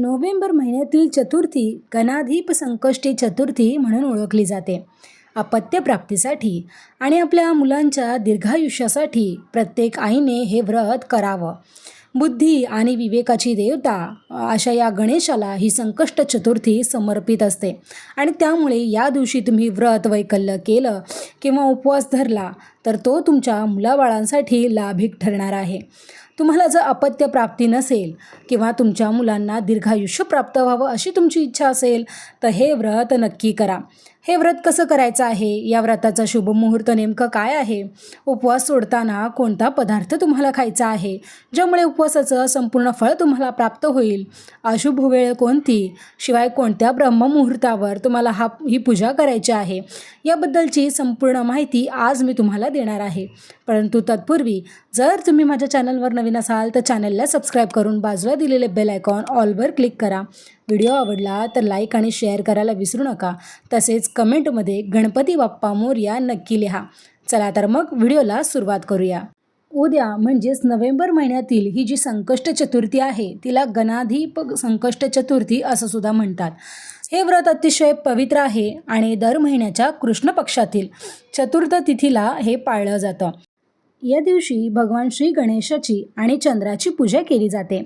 November महिन्यातील चतुर्थी गणाधीप संकष्टी चतुर्थी म्हणून ओळखली जाते. अपत्यप्राप्तीसाठी आणि आपल्या मुलांच्या दीर्घायुष्यासाठी प्रत्येक आईने हे व्रत करावं. बुद्धी आणि विवेकाची देवता अशा या गणेशाला ही संकष्ट चतुर्थी समर्पित असते आणि त्यामुळे या दिवशी तुम्ही व्रत वैकल्य केलं किंवा उपवास धरला तर तो तुमच्या मुलाबाळांसाठी लाभिक ठरणार आहे. तुम्हाला जर अपत्य प्राप्ती नसेल किंवा तुमच्या मुलांना दीर्घायुष्य प्राप्त व्हावं अशी तुमची इच्छा असेल तर हे व्रत नक्की करा. हे व्रत कसं करायचं आहे? या व्रताचा शुभ मुहूर्त नेमकं काय आहे? उपवास सोडताना कोणता पदार्थ तुम्हाला खायचा आहे? ज्यामुळे उपवासाचं संपूर्ण फळ तुम्हाला प्राप्त होईल. अशुभ वेळ कोणती? शिवाय कोणत्या ब्रह्ममुहूर्तावर तुम्हाला हा ही पूजा करायची आहे? याबद्दलची संपूर्ण माहिती आज मी तुम्हाला देणार आहे. परंतु तत्पूर्वी जर तुम्ही माझ्या चॅनलवर नवीन असाल तर चॅनलला सबस्क्राईब करून बाजूला दिलेले बेल आयकॉन ऑलवर क्लिक करा. व्हिडिओ आवडला तर लाईक आणि शेअर करायला विसरू नका. तसेच कमेंटमध्ये गणपती बाप्पा मोर्या नक्की लिहा. चला तर मग व्हिडिओला सुरुवात करूया. उद्या म्हणजेच नोव्हेंबर महिन्यातील ही जी संकष्ट चतुर्थी आहे तिला गणाधीप संकष्ट चतुर्थी असं सुद्धा म्हणतात. हे व्रत अतिशय पवित्र आहे आणि दर महिन्याच्या कृष्ण पक्षातील चतुर्थ तिथीला हे पाळलं जातं. या दिवशी भगवान श्री गणेशाची आणि चंद्राची पूजा केली जाते.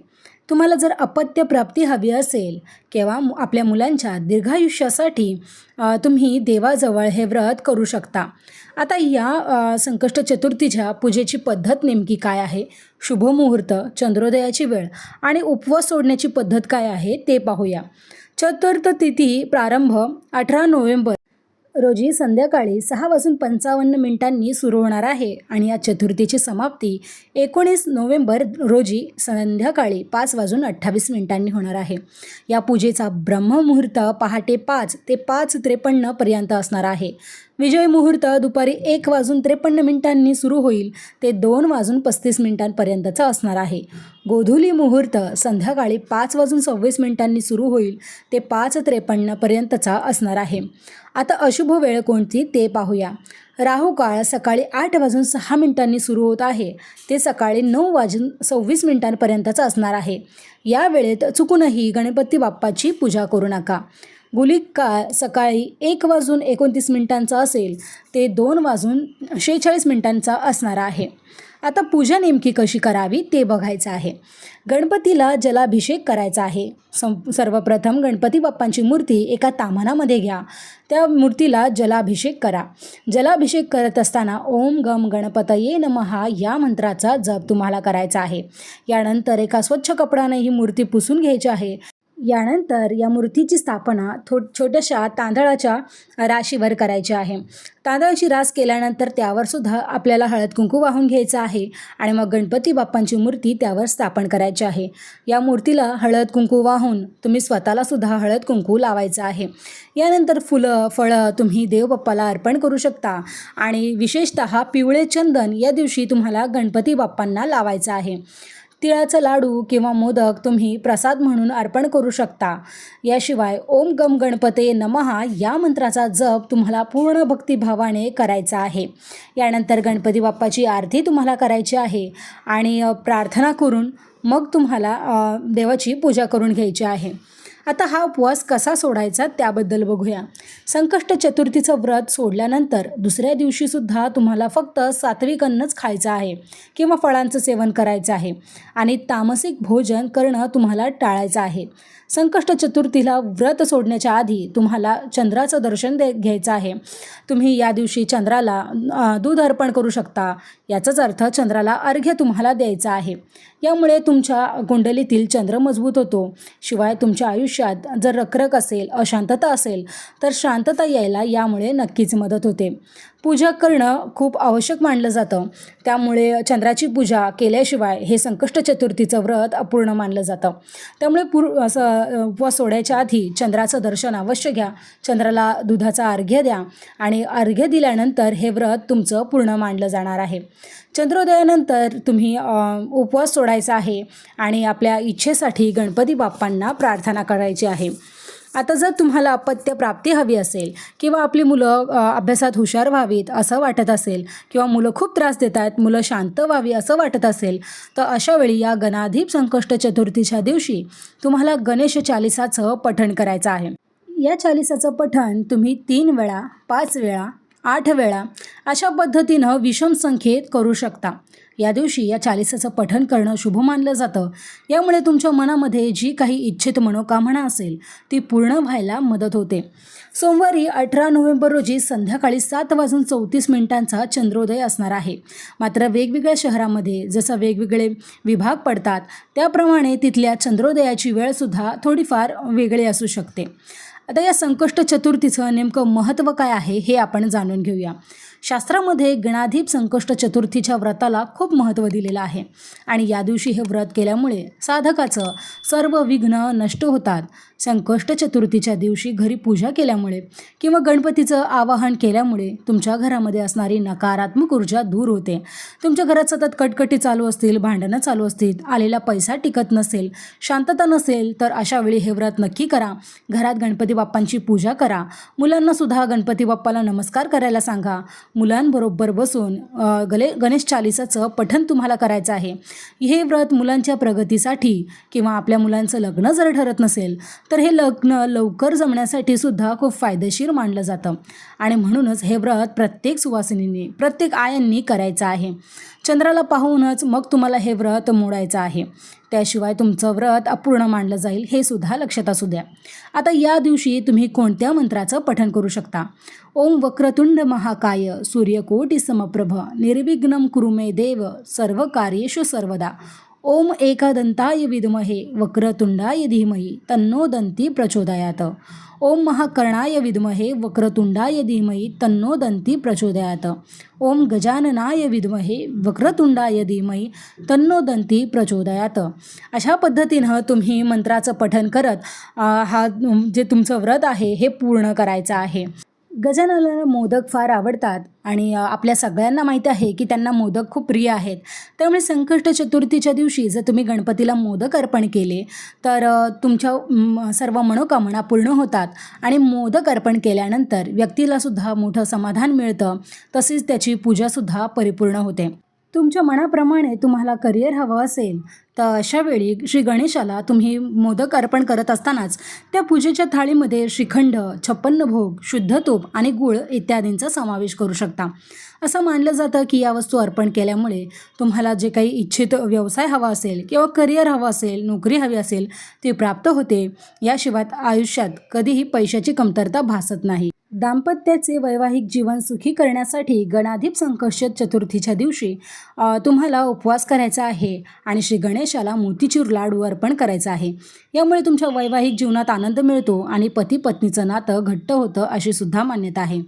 तुम्हाला जर अपत्य प्राप्ती हवी असेल किंवा मु- आपल्या मुलांच्या दीर्घायुष्यासाठी तुम्ही देवाजवळ हे व्रत करू शकता. आता या संकष्ट चतुर्थीच्या पूजेची पद्धत नेमकी काय आहे? शुभमुहूर्त चंद्रोदयाची वेळ आणि उपवास सोडण्याची पद्धत काय आहे ते पाहूया. चतुर्थ तिथी प्रारंभ अठरा नोव्हेंबर रोजी संध्याकाळी सहा वाजून पंचावन्न मिनिटांनी सुरू होणार आहे आणि या चतुर्थीची समाप्ती एकोणीस नोव्हेंबर रोजी संध्याकाळी पाच वाजून अठ्ठावीस मिनिटांनी होणार आहे. या पूजेचा ब्रह्ममुहूर्त पहाटे पाच ते पाच त्रेपन्नपर्यंत असणार आहे. विजय मुहूर्त दुपारी एक वाजून त्रेपन्न मिनिटांनी सुरू होईल ते दोन वाजून पस्तीस मिनिटांपर्यंतचा असणार आहे. गोधुली मुहूर्त संध्याकाळी पाच वाजून सव्वीस मिनिटांनी सुरू होईल. ते पाच त्रेपन्नपर्यंतचा असणार आहे. आता अशुभ वेळ कोणती ते पाहूया. राहू काळ सकाळी आठ वाजून सहा मिनिटांनी सुरू होत आहे. ते सकाळी नऊ वाजून सव्वीस मिनिटांपर्यंतचा असणार आहे. या वेळेत चुकूनही गणपती बाप्पाची पूजा करू नका. गुलिक काळ सकाळी एक वाजून एकोणतीस मिनिटांचा असेल ते दोन वाजून शेहेचाळीस मिनिटांचा असणार आहे. आता पूजा नेमकी कशी करावी ते बघायचं आहे. गणपतीला जलाभिषेक करायचा आहे. सं सर्वप्रथम गणपती बाप्पांची मूर्ती एका तामानामध्ये घ्या. त्या मूर्तीला जलाभिषेक करा. जलाभिषेक करत असताना ओम गम गणपतये नमहा या मंत्राचा जप तुम्हाला करायचा आहे. यानंतर एका स्वच्छ कपड्याने ही मूर्ती पुसून घ्यायची आहे. यानंतर या मूर्तीची स्थापना थो छोट्याशा तांदळाच्या राशीवर करायची आहे. तांदळाची रास केल्यानंतर त्यावर सुद्धा आपल्याला हळद कुंकू वाहून घ्यायचं आहे आणि मग गणपती बाप्पांची मूर्ती त्यावर स्थापन करायची आहे. या मूर्तीला हळद कुंकू वाहून तुम्ही स्वतःला सुद्धा हळद कुंकू लावायचं आहे. यानंतर फुलं फळं तुम्ही देवबाप्पाला अर्पण करू शकता आणि विशेषतः पिवळे चंदन या दिवशी तुम्हाला गणपती बाप्पांना लावायचं आहे. तिळाचं लाडू किंवा मोदक तुम्ही प्रसाद म्हणून अर्पण करू शकता. याशिवाय ओम गम गणपते नमहा या मंत्राचा जप तुम्हाला पूर्ण भक्तिभावाने करायचा आहे. यानंतर गणपती बाप्पाची आरती तुम्हाला करायची आहे आणि प्रार्थना करून मग तुम्हाला देवाची पूजा करून घ्यायची आहे. आता हा उपवास कसा सोडायचा त्याबद्दल बघूया. संकष्ट चतुर्थीचं व्रत सोडल्यानंतर दुसऱ्या दिवशीसुद्धा तुम्हाला फक्त सात्विक अन्नच खायचं आहे किंवा फळांचं सेवन करायचं आहे आणि तामसिक भोजन करणं तुम्हाला टाळायचं आहे. संकष्ट चतुर्थीला व्रत सोडण्याच्या आधी तुम्हाला चंद्राचं दर्शन दे घ्यायचं आहे. तुम्ही या दिवशी चंद्राला दूध अर्पण करू शकता. याचाच अर्थ चंद्राला अर्घ्य तुम्हाला द्यायचा आहे. यामुळे तुमच्या कुंडलीतील चंद्र मजबूत होतो. शिवाय तुमच्या आयुष्य आयुष्यात जर रखरख असेल अशांतता असेल तर शांतता यायला यामुळे नक्कीच मदत होते. पूजा करणं खूप आवश्यक मानलं जातं. त्यामुळे चंद्राची पूजा केल्याशिवाय हे संकष्ट चतुर्थीचं व्रत अपूर्ण मानलं जातं. त्यामुळे पूर असं उपवास सोडायच्या आधी चंद्राचं दर्शन अवश्य घ्या. चंद्राला दुधाचा अर्घ्य द्या आणि अर्घ्य दिल्यानंतर हे व्रत तुमचं पूर्ण मानलं जाणार आहे. चंद्रोदयानंतर तुम्ही उपवास सोडायचा आहे आणि आपल्या इच्छेसाठी गणपती बाप्पांना प्रार्थना करायची आहे. आता जर तुम्हाला अपत्य प्राप्ती हवी असेल किंवा आपली मुलं अभ्यासात हुशार व्हावीत असं वाटत असेल किंवा मुलं खूप त्रास देत आहेत मुलं शांत व्हावी असं वाटत असेल तर अशावेळी या गणाधीप संकष्ट चतुर्थीच्या दिवशी तुम्हाला गणेश चालिसाचं पठण करायचं आहे. या चालिसाचं पठण तुम्ही तीन वेळा पाच वेळा आठ वेळा अशा पद्धतीनं विषम संख्येत करू शकता. या दिवशी या चालिसाचं पठण करणं शुभ मानलं जातं. यामुळे तुमच्या मनामध्ये जी काही इच्छित मनोकामना असेल ती पूर्ण व्हायला मदत होते. सोमवारी अठरा नोव्हेंबर रोजी संध्याकाळी सात वाजून चौतीस मिनिटांचा चंद्रोदय असणार आहे. मात्र वेगवेगळ्या शहरामध्ये जसं वेगवेगळे विभाग पडतात त्याप्रमाणे तिथल्या चंद्रोदयाची वेळसुद्धा थोडीफार वेगळी असू शकते. आता या संकष्ट चतुर्थीचं नेमकं महत्त्व काय आहे हे आपण जाणून घेऊया. शास्त्रामध्ये गणाधीप संकष्ट चतुर्थीच्या व्रताला खूप महत्त्व दिलेलं आहे. आणि या दिवशी हे व्रत केल्यामुळे साधकाचं सर्व विघ्न नष्ट होतात. संकष्ट चतुर्थीच्या दिवशी घरी पूजा केल्यामुळे किंवा गणपतीचं आवाहन केल्यामुळे तुमच्या घरामध्ये असणारी नकारात्मक ऊर्जा दूर होते. तुमच्या घरात सतत कटकटी चालू असतील भांडणं चालू असतील आलेला पैसा टिकत नसेल शांतता नसेल तर अशा वेळी हे व्रत नक्की करा. घरात गणपती बाप्पांची पूजा करा. मुलांनासुद्धा गणपती बाप्पाला नमस्कार करायला सांगा. मुलांबरोबर बसून गले गणेश चालिसाचं पठण तुम्हाला करायचं आहे. हे व्रत मुलांच्या प्रगतीसाठी किंवा आपल्या मुलांचं लग्न जर ठरत नसेल तर हे लग्न लवकर जमण्यासाठी सुद्धा खूप फायदेशीर मानलं जातं. आणि म्हणूनच हे व्रत प्रत्येक सुवासिनीने प्रत्येक आयांनी करायचं आहे. चंद्राला पाहूनच मग तुम्हाला हे व्रत मोडायचं आहे. त्याशिवाय तुमचं व्रत अपूर्ण मानलं जाईल हे सुद्धा लक्षात असू द्या. आता या दिवशी तुम्ही कोणत्या मंत्राचं पठण करू शकता? ओम वक्रतुंड महाकाय सूर्यकोटी समप्रभ निर्विघ्नं कुरुमे देव सर्व कार्येषु सर्वदा. ओम एकदंताय विद्महे वक्रतुंडाय धीमही तन्नो दंती प्रचोदयात. ओम महाकर्णाय विद्महे वक्रतुंडाय धीमहि तन्नो दंती प्रचोदयात. ओम गजाननाय विद्महे वक्रतुंडाय धीमहि तन्नो दंती प्रचोदयात. अशा पद्धतीनं तुम्ही मंत्राचं पठन करत हा जे तुमचं व्रत आहे हे पूर्ण करायचं आहे. गजाननाला मोदक फार आवडतात आणि आपल्या सगळ्यांना माहीत आहे की त्यांना मोदक खूप प्रिय आहेत. त्यामुळे संकष्ट चतुर्थीच्या दिवशी जर तुम्ही गणपतीला मोदक अर्पण केले तर तुमच्या सर्व मनोकामना पूर्ण होतात आणि मोदक अर्पण केल्यानंतर व्यक्तीलासुद्धा मोठं समाधान मिळतं. तसेच त्याची पूजासुद्धा परिपूर्ण होते. तुमच्या मनाप्रमाणे तुम्हाला करिअर हवं असेल तर अशावेळी श्री गणेशाला तुम्ही मोदक अर्पण करत असतानाच त्या पूजेच्या थाळीमध्ये श्रीखंड छप्पन्न भोग शुद्ध तूप आणि गुळ इत्यादींचा समावेश करू शकता. असं मानलं जातं की या वस्तू अर्पण केल्यामुळे तुम्हाला जे काही इच्छित व्यवसाय हवा असेल किंवा करिअर हवं असेल नोकरी हवी असेल ती प्राप्त होते. याशिवाय आयुष्यात कधीही पैशाची कमतरता भासत नाही. दाम्पत्याचे वैवाहिक जीवन सुखी करण्यासाठी गणाधीप संकष्ट चतुर्थीच्या दिवशी तुम्हाला उपवास करायचा आहे आणि श्री गणेशाला मोतीचूर लाडू अर्पण करायचा आहे. यामुळे तुमच्या वैवाहिक जीवनात आनंद मिळतो आणि पती पत्नीचं नातं घट्ट होतं अशी सुद्धा मान्यता आहे.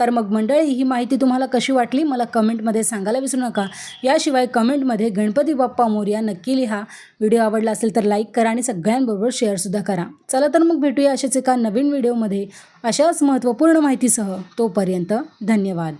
तर मग मंडळी ही माहिती तुम्हाला कशी वाटली? मला कमेंटमध्ये सांगायला विसरू नका. याशिवाय कमेंटमध्ये गणपती बाप्पा मोरया नक्की लिहा. व्हिडिओ आवडला असेल तर लाईक करा आणि सगळ्यांबरोबर शेअरसुद्धा करा. चला तर मग भेटूया अशाच एका नवीन व्हिडिओमध्ये अशाच महत्त्वपूर्ण माहितीसह. तोपर्यंत धन्यवाद.